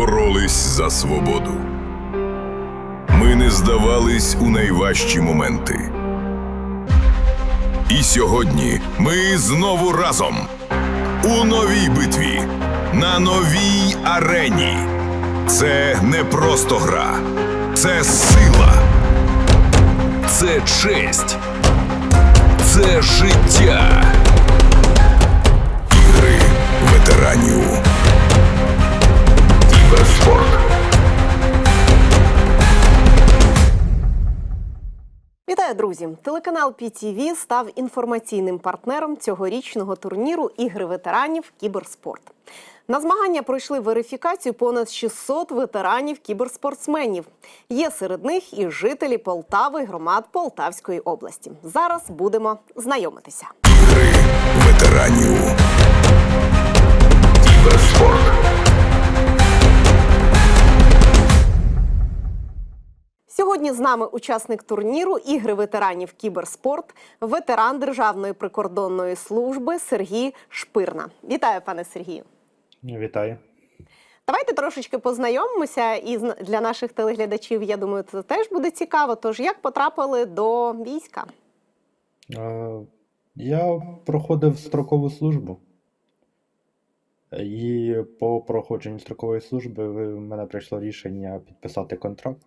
боролись за свободу. Ми не здавались у найважчі моменти. І сьогодні ми знову разом у новій битві на новій арені. Це не просто гра, це сила, це честь, це життя. Ігри ветеранів. Вітаю, друзі! Телеканал PTV став інформаційним партнером цьогорічного турніру Ігри ветеранів Кіберспорт. На змагання пройшли верифікацію понад 600 ветеранів кіберспортсменів. Є серед них і жителі Полтави, громад Полтавської області. Зараз будемо знайомитися. Ветеранів. Кіберспорт. Сьогодні з нами учасник турніру Ігри ветеранів Кіберспорт, ветеран Державної прикордонної служби Сергій Шпирна. Вітаю, пане Сергію. Вітаю. Давайте трошечки познайомимося, і для наших телеглядачів, я думаю, це теж буде цікаво. Тож як потрапили до війська? Е, Я проходив строкову службу. І по проходженню строкової служби в мене прийшло рішення підписати контракт,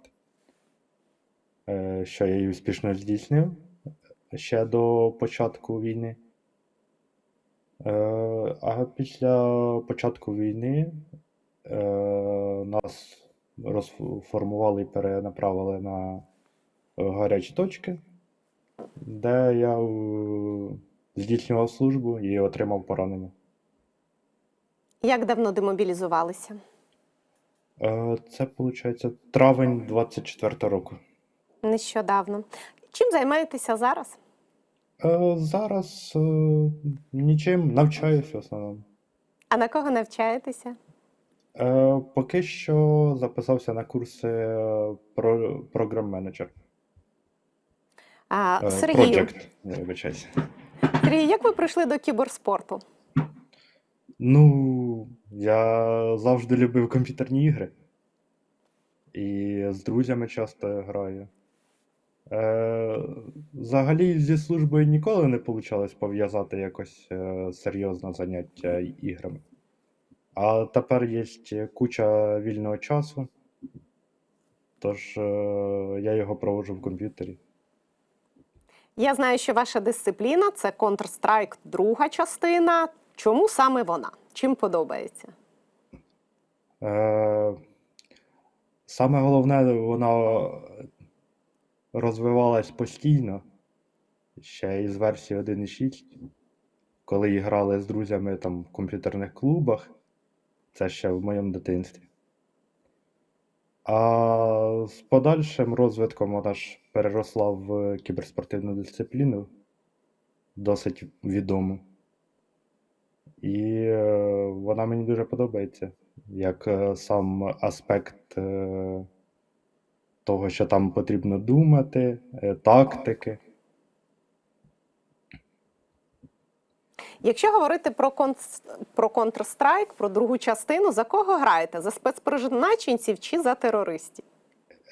що я і успішно здійснив ще до початку війни. Е, А після початку війни е, нас розформували і перенаправили на е, гарячі точки, де я е, здійснював службу і отримав поранення. Як давно демобілізувалися? Е, Це, виходить, травень 24 року. Нещодавно. Чим займаєтеся зараз? Е, Зараз е, нічим навчаюся в основному. А на кого навчаєтеся? Е, Поки що записався на курси е, про програм-менеджер. А, Е, Сергію, Project, не вибачайся. Сергію, як ви прийшли до кіберспорту? Ну, я завжди любив комп'ютерні ігри. І з друзями часто граю. Е, взагалі зі службою ніколи не вийшло пов'язати якось е, серйозне заняття іграми. А тепер є куча вільного часу. Тож е, я його проводжу в комп'ютері. Я знаю, що ваша дисципліна це Counter-Strike, друга частина. Чому саме вона? Чим подобається? Е, Саме головне, вона розвивалась постійно, ще із версії 1.6, коли грали з друзями там в комп'ютерних клубах, це ще в моєму дитинстві. А з подальшим розвитком вона ж переросла в кіберспортивну дисципліну, досить відому. І е, вона мені дуже подобається, як е, сам аспект е, того, що там потрібно думати, е, тактики. Якщо говорити про, конс... про Counter-Strike, про другу частину, за кого граєте? За спецпризначенців чи за терористів?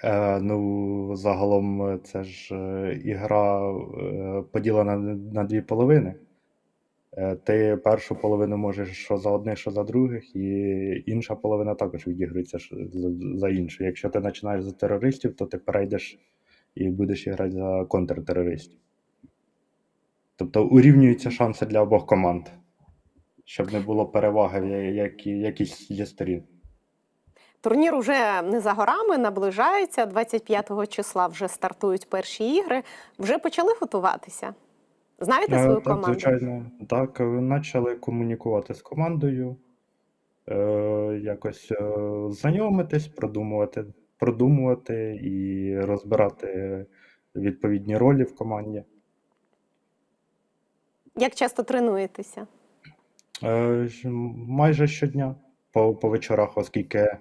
Е, ну, загалом е, це ж е, ігра е, поділена на, на дві половини. Е, ти першу половину можеш що за одних, що за других, і інша половина також відігрується за, іншу. Якщо ти починаєш за терористів, то ти перейдеш і будеш грати за контртерористів. Тобто урівнюються шанси для обох команд, щоб не було переваги в я- які, якійсь зі сторін. Турнір уже не за горами, наближається. 25 числа вже стартують перші ігри. Вже почали готуватися. Знаєте Е, свою так, команду? звичайно, так, е, почали комунікувати з командою, е, якось е, знайомитись, продумувати, продумувати і розбирати відповідні ролі в команді. Як часто тренуєтеся? Е, майже щодня по, по вечорах, оскільки е,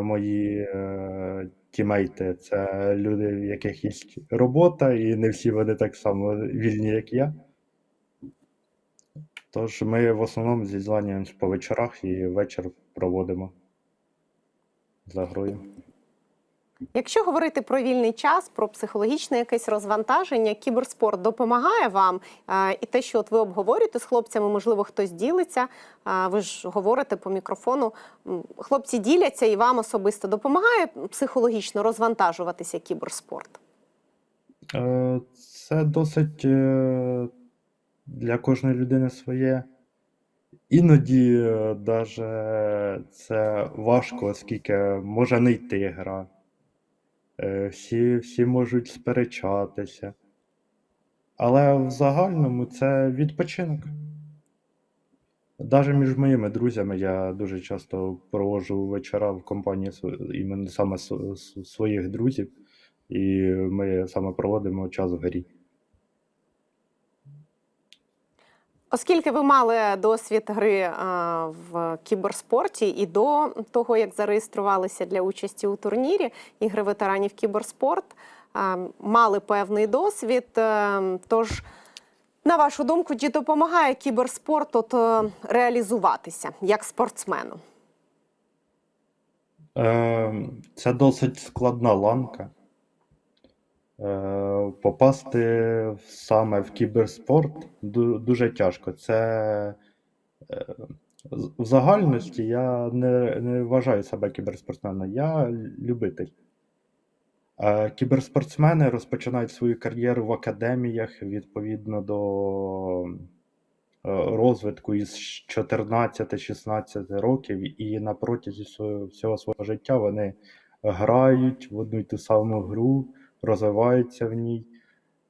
мої е, тімейти це люди, в яких є робота, і не всі вони так само вільні, як я. Тож ми в основному зізванюємось по вечорах і вечір проводимо. за грою. Якщо говорити про вільний час, про психологічне якесь розвантаження, кіберспорт допомагає вам Е, і те, що от ви обговорюєте з хлопцями, можливо, хтось ділиться. е, Ви ж говорите по мікрофону. Хлопці діляться і вам особисто допомагає психологічно розвантажуватися кіберспорт. Е, Це досить для кожної людини своє. Іноді даже це важко, оскільки може не йти гра. Е, Всі, всі можуть сперечатися. Але в загальному це відпочинок. Навіть між моїми друзями я дуже часто проводжу вечора в компанії іменно саме св- св- своїх друзів, і ми саме проводимо час в грі. Оскільки ви мали досвід гри е, в кіберспорті і до того, як зареєструвалися для участі у турнірі ігри ветеранів кіберспорт, е, мали певний досвід. Е, Тож, на вашу думку, чи допомагає кіберспорт от, реалізуватися як спортсмену? Е, Це досить складна ланка. Е, Попасти саме в кіберспорт дуже тяжко. Це е, в загальності я не, не вважаю себе кіберспортсменом, я любитель. Е, Кіберспортсмени розпочинають свою кар'єру в академіях відповідно до розвитку із 14-16 років, і на протязі всього свого життя вони грають в одну й ту саму гру, розвиваються в ній.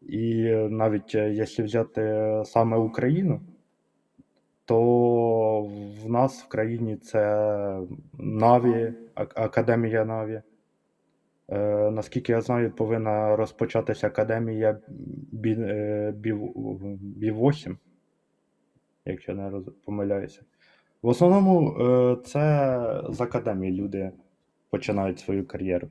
І навіть е, якщо взяти саме Україну, то в нас в країні це Наві, Академія Наві. Е, наскільки я знаю, повинна розпочатися академія е, Бі, Бі8, якщо не роз, помиляюся. В основному е, це з академії люди починають свою кар'єру.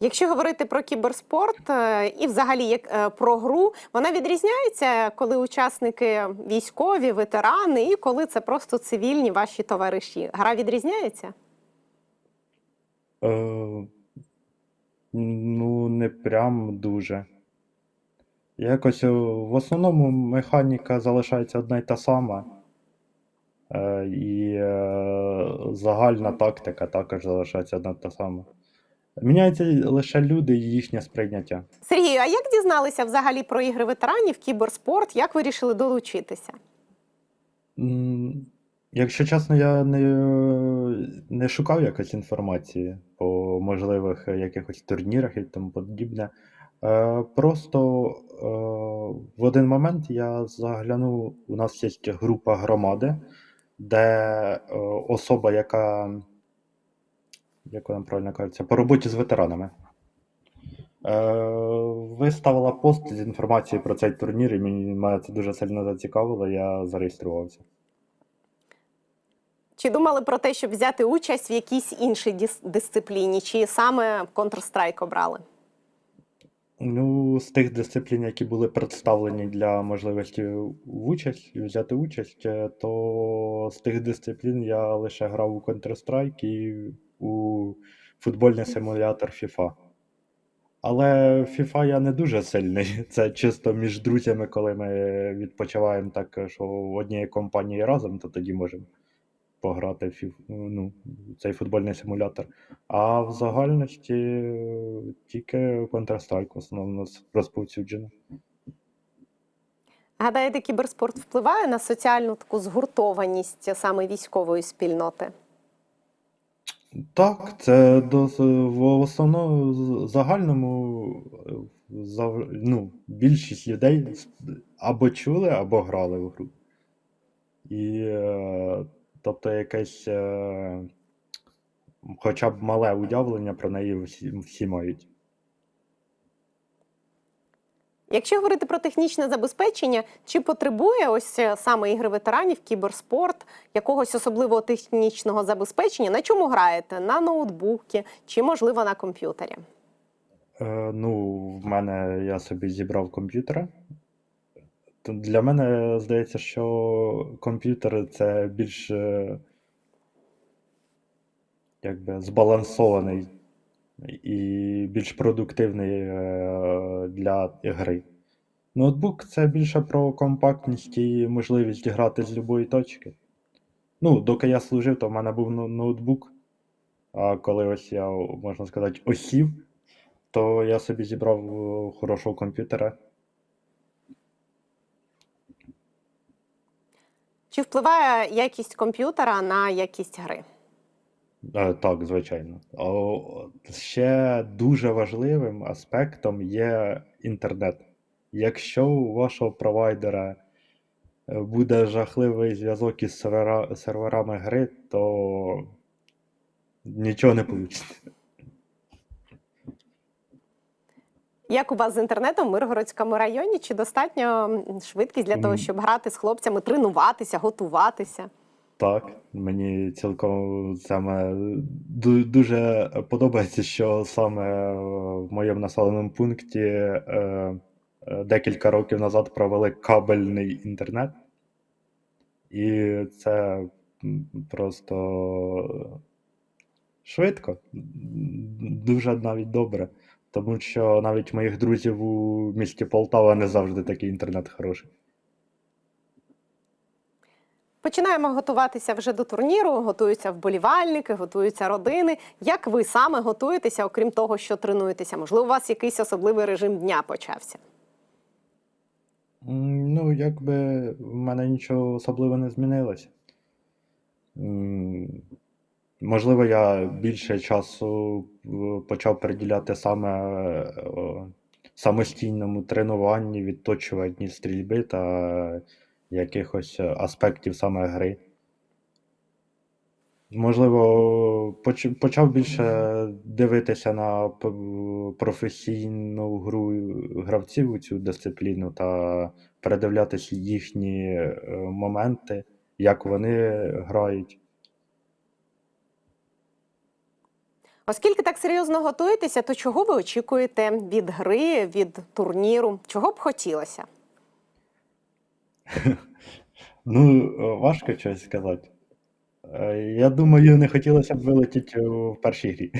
Якщо говорити про кіберспорт е, і взагалі як е, про гру, вона відрізняється, коли учасники військові, ветерани, і коли це просто цивільні ваші товариші. Гра відрізняється? Е, ну, не прям дуже. Якось е, в основному механіка залишається одна й та сама. І загальна тактика також залишається одна та сама. Міняються лише люди і їхнє сприйняття. Сергію, а як дізналися взагалі про ігри ветеранів, кіберспорт? Як вирішили долучитися? М, Якщо чесно, я не, не шукав якось інформації по можливих якихось турнірах і тому подібне. Е, просто е, в один момент я заглянув, у нас є група громади, де е, особа, яка, як вона правильно кажеться, по роботі з ветеранами. Е, виставила пост з інформацією про цей турнір, і мені, мене це дуже сильно зацікавило, я зареєструвався. Чи думали про те, щоб взяти участь в якійсь іншій дис- дисципліні, чи саме Counter-Strike обрали? Ну, з тих дисциплін, які були представлені для можливості в участь, взяти участь, е, то з тих дисциплін я лише грав у Counter-Strike і у футбольний симулятор FIFA. Але FIFA я не дуже сильний. Це чисто між друзями, коли ми відпочиваємо так, що в одній компанії разом, то тоді можемо пограти в ну, цей футбольний симулятор. А в загальності тільки Counter-Strike основному розповсюджено. Гадаєте, кіберспорт впливає на соціальну таку згуртованість саме військової спільноти? Так, це в основному загальному е, ну, більшість людей або чули, або грали в гру. І е, тобто якесь е, хоча б мале уявлення про неї всі, всі мають. Якщо говорити про технічне забезпечення, чи потребує ось е, саме ігри ветеранів, кіберспорт, якогось особливого технічного забезпечення? На чому граєте? На ноутбуці чи, можливо, на комп'ютері? Е, ну, в мене я собі зібрав комп'ютера. Для мене здається, що комп'ютер це більш е, якби збалансований і більш продуктивний е, для гри. Ноутбук це більше про компактність і можливість грати з будь-якої точки. Ну, доки я служив, то в мене був ноутбук. А коли ось я, можна сказати, осів, то я собі зібрав е, хорошого комп'ютера. Чи впливає якість комп'ютера на якість гри? Е, Так, звичайно. О, Ще дуже важливим аспектом є інтернет. Якщо у вашого провайдера е, буде жахливий зв'язок із сервера- серверами гри, то нічого не вийде. Як у вас з інтернетом в Миргородському районі? Чи достатньо швидкість для того, щоб грати з хлопцями, тренуватися, готуватися? Так, мені цілком саме дуже подобається, що саме в моєму населеному пункті е, е, декілька років назад провели кабельний інтернет, і це просто швидко, дуже навіть добре. Тому що навіть моїх друзів у місті Полтава не завжди такий інтернет хороший. Починаємо готуватися вже до турніру. Готуються вболівальники, готуються родини. Як ви саме готуєтеся, окрім того, що тренуєтеся? Можливо, у вас якийсь особливий режим дня почався? Ну, якби в мене нічого особливо не змінилося. Можливо, я більше часу е, почав приділяти саме е, самостійному тренуванні, відточуванні стрільби та якихось аспектів саме гри. Можливо, почав більше дивитися на професійну гру гравців у цю дисципліну та передивлятися їхні е, моменти, як вони грають. Оскільки так серйозно готуєтеся, то чого ви очікуєте від гри, від турніру? Чого б хотілося? Ну, важко щось сказати. Е, Я думаю, не хотілося б вилетіти в першій грі.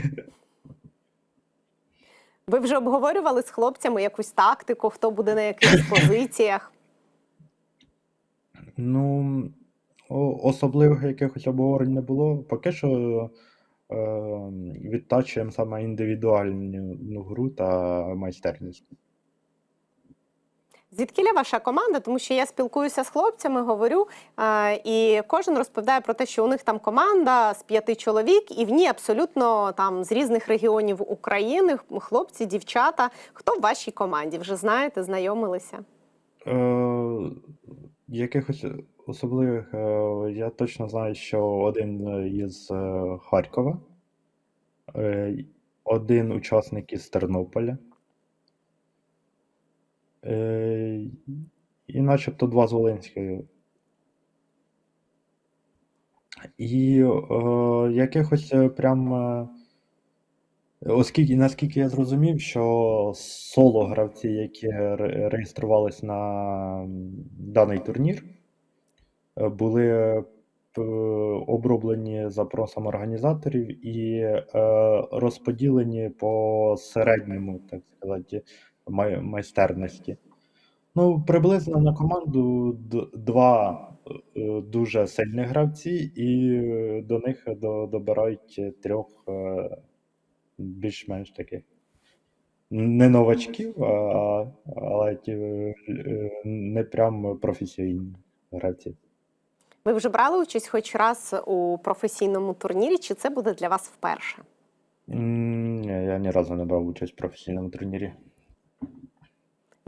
Ви вже обговорювали з хлопцями якусь тактику, хто буде на яких позиціях? Ну, о- особливих якихось обговорень не було. Поки що е, відтачуємо саме індивідуальну ну, гру та майстерність. Звідкіля ваша команда? Тому що я спілкуюся з хлопцями, говорю, і кожен розповідає про те, що у них там команда з п'яти чоловік, і в ній абсолютно там з різних регіонів України хлопці, дівчата. Хто в вашій команді? Вже знаєте, знайомилися? Е, якихось особливих е, я точно знаю, що один із е, Харкова, один учасник із Тернополя. Е, і начебто два з Волинської. І е, якихось е, прям. е, Оскільки, наскільки я зрозумів, що соло гравці, які ре- реєструвались на даний турнір, е, були оброблені запросом організаторів і розподілені по середньому, так сказати, май- майстерності. Ну, приблизно на команду два е, дуже сильні гравці, і до них добирають трьох е, більш-менш таких. Не новачків, а, але ті, е, не прям професійні гравці. Ви вже брали участь хоч раз у професійному турнірі, чи це буде для вас вперше? Ні, я ні разу не брав участь в професійному турнірі.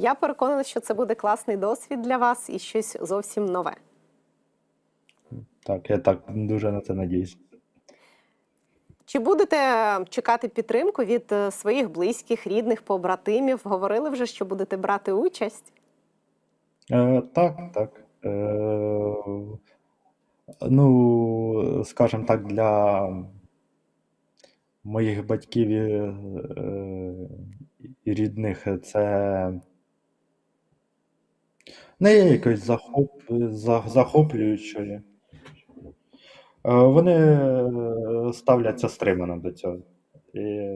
Я переконана, що це буде класний досвід для вас і щось зовсім нове. Так, я так дуже на це надіюсь. Чи будете чекати підтримку від е, своїх близьких, рідних, побратимів? Говорили вже, що будете брати участь? Е, так, так. Е, ну, скажімо так, для моїх батьків і, е, і рідних це не є якось захоп, за- захоплюючою. Е, Вони е, ставляться стримано до цього. І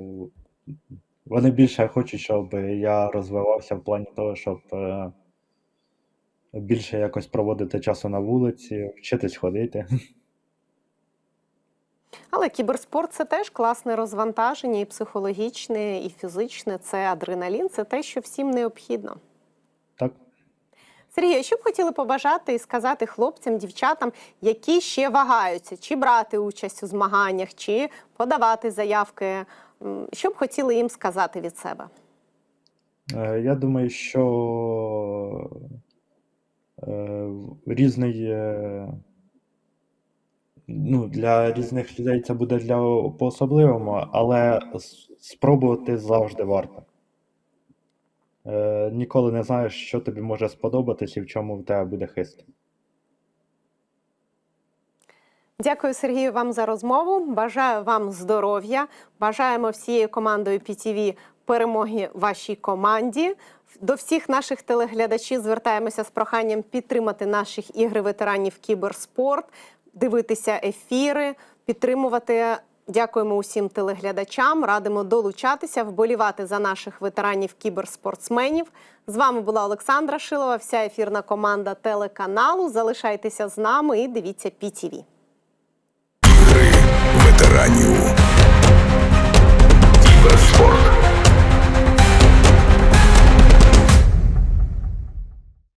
вони більше хочуть, щоб я розвивався в плані того, щоб е, більше якось проводити часу на вулиці, вчитись ходити. Але кіберспорт це теж класне розвантаження, і психологічне, і фізичне. Це адреналін, це те, що всім необхідно. Так. Сергій, що б хотіли побажати і сказати хлопцям, дівчатам, які ще вагаються, чи брати участь у змаганнях, чи подавати заявки? Що б хотіли їм сказати від себе? Е, Я думаю, що е, різний, е, ну, для різних людей це буде для по-особливому, але спробувати завжди варто. Е, Ніколи не знаєш, що тобі може сподобатись і в чому в тебе буде хист. Дякую, Сергію, вам за розмову. Бажаю вам здоров'я. Бажаємо всією командою PTV перемоги вашій команді. До всіх наших телеглядачів звертаємося з проханням підтримати наших ігри ветеранів кіберспорт, дивитися ефіри, підтримувати. Дякуємо усім телеглядачам. Радимо долучатися, вболівати за наших ветеранів кіберспортсменів. З вами була Олександра Шилова, вся ефірна команда телеканалу. Залишайтеся з нами і дивіться ПІТІВІ. Ветеранів.